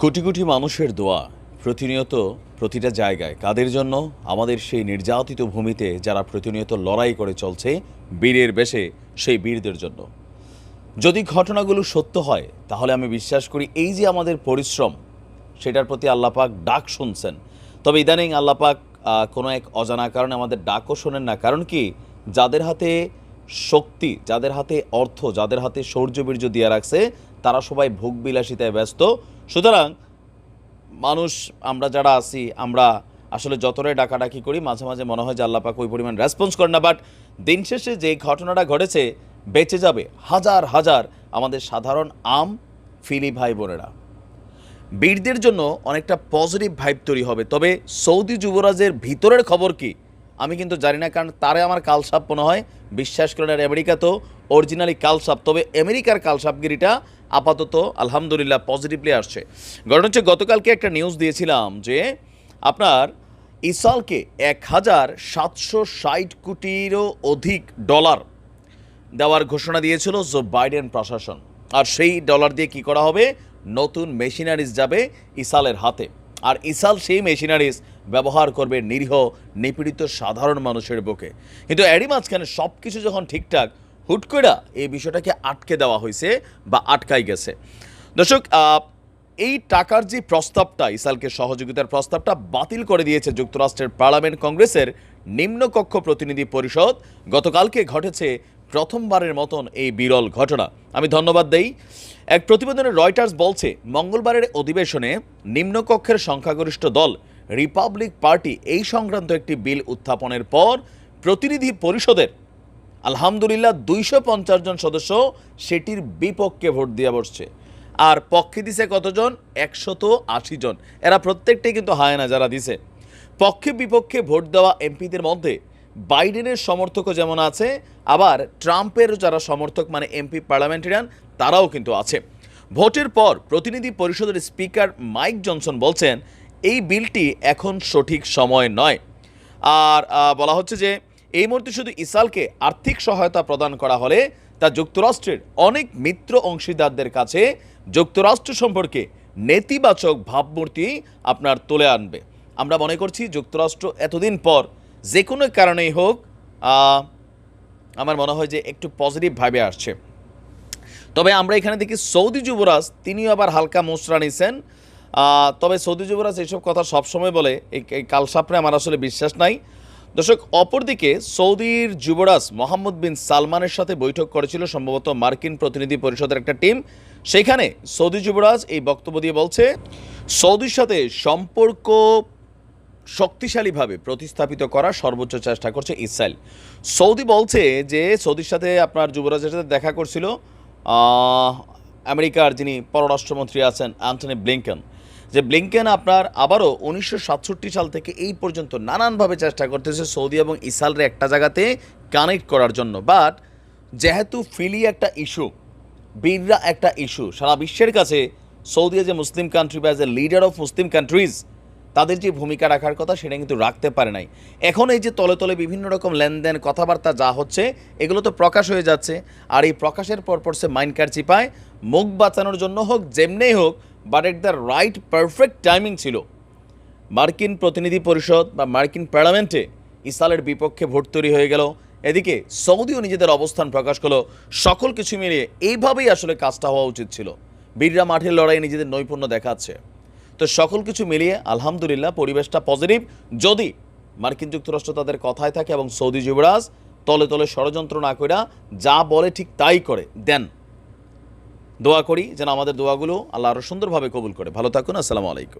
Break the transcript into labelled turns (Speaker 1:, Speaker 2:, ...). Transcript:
Speaker 1: কোটি কোটি মানুষের দোয়া প্রতিনিয়ত প্রতিটা জায়গায়। কাদের জন্য? আমাদের সেই নির্যাতিত ভূমিতে যারা প্রতিনিয়ত লড়াই করে চলছে, বীরের বেশে সেই বীরদের জন্য। যদি ঘটনাগুলো সত্য হয়, তাহলে আমি বিশ্বাস করি এই যে আমাদের পরিশ্রম, সেটার প্রতি আল্লাপাক ডাক শুনছেন। তবে ইদানিং আল্লাপাক কোনো এক অজানা কারণে আমাদের ডাকও শোনেন না। কারণ কি? যাদের হাতে শক্তি যাদের হাতে অর্থ, যাদের হাতে শৌর্যবীর্য দিয়ে রাখছে, তারা সবাই ভোগ বিলাসিতায় ব্যস্ত। সুতরাং মানুষ, আমরা যারা আছি, আমরা আসলে যতটাই ডাকাডাকি করি, মাঝে মাঝে মনে হয় যে আল্লাপাক ওই পরিমাণ রেসপন্স করে না বাট দিন শেষে যে ঘটনাটা ঘটেছে, বেঁচে যাবে হাজার হাজার আমাদের সাধারণ আম ফিলি ভাই বোনেরা। বীরদের জন্য অনেকটা পজিটিভ ভাইব তৈরি হবে। তবে সৌদি যুবরাজের ভিতরের খবর কি? আমি কিন্তু জানি না, কারণ তারে আমার কালসাপ মনে হয়। বিশ্বাস করেন, আর আমেরিকা তো অরিজিনালি কালসাপ তবে আমেরিকার কালসাপগিরিটা আপাতত আলহামদুলিল্লাহ পজিটিভলি আসছে। ঘটনা হচ্ছে, গতকালকে একটা নিউজ দিয়েছিলাম যে আপনার ইসালকে এক হাজার সাতশো ষাট কোটিরও অধিক ডলার দেওয়ার ঘোষণা দিয়েছিল জো বাইডেন প্রশাসন। আর সেই ডলার দিয়ে কি করা হবে? নতুন মেশিনারিজ যাবে ইসালের হাতে। আর ইসাল সেই মেশিনারিজ ব্যবহার করবে নিরীহ, নিপীড়িত, সাধারণ মানুষের বুকে। কিন্তু এরই মাঝখানে সব কিছু যখন ঠিকঠাক, হুট করে এই বিষয়টাকে আটকে দেওয়া হয়েছে বা আটকাই গেছে। দর্শক এই টাকার যে প্রস্তাবটা, ইসালকে সহযোগিতার প্রস্তাবটা বাতিল করে দিয়েছে যুক্তরাষ্ট্রের পার্লামেন্ট কংগ্রেসের নিম্নকক্ষ প্রতিনিধি পরিষদ, গতকালকে ঘটেছে প্রথমবারের মতন এই বিরল ঘটনা। আমি ধন্যবাদ দেই। এক প্রতিবেদনে রয়টার্স বলছে, মঙ্গলবারের অধিবেশনে নিম্নকক্ষের সংখ্যাগরিষ্ঠ দল রিপাবলিক পার্টি এই সংক্রান্ত একটি বিল উত্থাপনের পর প্রতিনিধি পরিষদের আলহামদুলিল্লাহ দুইশো পঞ্চাশ জন সদস্য সেটির বিপক্ষে ভোট দিয়ে বসছে। আর পক্ষে দিছে কতজন? একশত আশি জন। এরা প্রত্যেকটাই কিন্তু হায়না যারা দিছে। পক্ষে বিপক্ষে ভোট দেওয়া এমপিদের মধ্যে বাইডেনের সমর্থকও যেমন আছে, আবার ট্রাম্পের যারা সমর্থক মানে এমপি পার্লামেন্টারিয়ান, তারাও কিন্তু আছে। ভোটের পর প্রতিনিধি পরিষদের স্পিকার মাইক জনসন বলছেন, এই বিলটি এখন সঠিক সময় নয়। আর বলা হচ্ছে যে, এই মুহূর্তে শুধু ইসালকে আর্থিক সহায়তা প্রদান করা হলে তা যুক্তরাষ্ট্রের অনেক মিত্র অংশীদারদের কাছে যুক্তরাষ্ট্র সম্পর্কে নেতিবাচক ভাবমূর্তি আপনার তুলে আনবে। আমরা মনে করছি যুক্তরাষ্ট্র এতদিন পর যে কোনো কারণেই হোক আমার মনে হয় যে একটু পজিটিভ ভাবে আসছে। তবে আমরা এখানে দেখি সৌদি যুবরাজ তিনিও আবার হালকা নিছেন। আহ, তবে সৌদি যুবরাজ এইসব কথা সবসময় বলে এই কালসাপরে আমার আসলে বিশ্বাস নাই। দর্শক অপরদিকে সৌদির যুবরাজ মোহাম্মদ বিন সালমানের সাথে বৈঠক করেছিল সম্ভবত মার্কিন প্রতিনিধি পরিষদের একটা টিম। সেখানে সৌদি যুবরাজ এই বক্তব্য দিয়ে বলছে সৌদির সাথে সম্পর্ক শক্তিশালীভাবে প্রতিস্থাপিত করার সর্বোচ্চ চেষ্টা করছে ইসরায়েল। সৌদি বলছে যে সৌদির সাথে আপনার যুবরাজের সাথে দেখা করছিল আমেরিকার যিনি পররাষ্ট্রমন্ত্রী আছেন অ্যান্টনি ব্লিংকেন। যে ব্লিংকেন আপনার আবারও উনিশশো সাতষট্টি সাল থেকে এই পর্যন্ত নানানভাবে চেষ্টা করতেছে সৌদি এবং ইসরায়েলের একটা জায়গাতে কানেক্ট করার জন্য। বাট যেহেতু ফিলি একটা ইস্যু, বীররা একটা ইস্যু, সারা বিশ্বের কাছে সৌদি যে মুসলিম কান্ট্রি বা as a leader of Muslim countries তাদের যে ভূমিকা রাখার কথা সেটা কিন্তু রাখতে পারে নাই। এখন এই যে তলে তলে বিভিন্ন রকম লেনদেন, কথাবার্তা যা হচ্ছে, এগুলো তো প্রকাশ হয়ে যাচ্ছে। আর এই প্রকাশের পর পর সে মাইন্ড কার চিপায় মুখ বাঁচানোর জন্য হোক, যেমনেই হোক but at the right perfect timing ছিল। মার্কিন প্রতিনিধি পরিষদ বা মার্কিন পার্লামেন্টে ইসালের বিপক্ষে ভোট তৈরি হয়ে গেল। এদিকে সৌদিও নিজেদের অবস্থান প্রকাশ করল। সকল কিছু মিলিয়ে এইভাবেই আসলে কাজটা হওয়া উচিত ছিল। বীররা মাঠের লড়াই নিজেদের নৈপুণ্য দেখাচ্ছে। তো সকল কিছু মিলিয়ে আলহামদুলিল্লাহ পরিবেশটা পজিটিভ যদি মার্কিন যুক্তরাষ্ট্র তাদের কথায় থাকে এবং সৌদি যুবরাজ তলে তলে ষড়যন্ত্র না করে যা বলে ঠিক তাই করে, দেন। দোয়া করি যেন আমাদের দোয়াগুলো আল্লাহ আরও সুন্দরভাবে কবুল করে। ভালো থাকুন, আসসালামু আলাইকুম।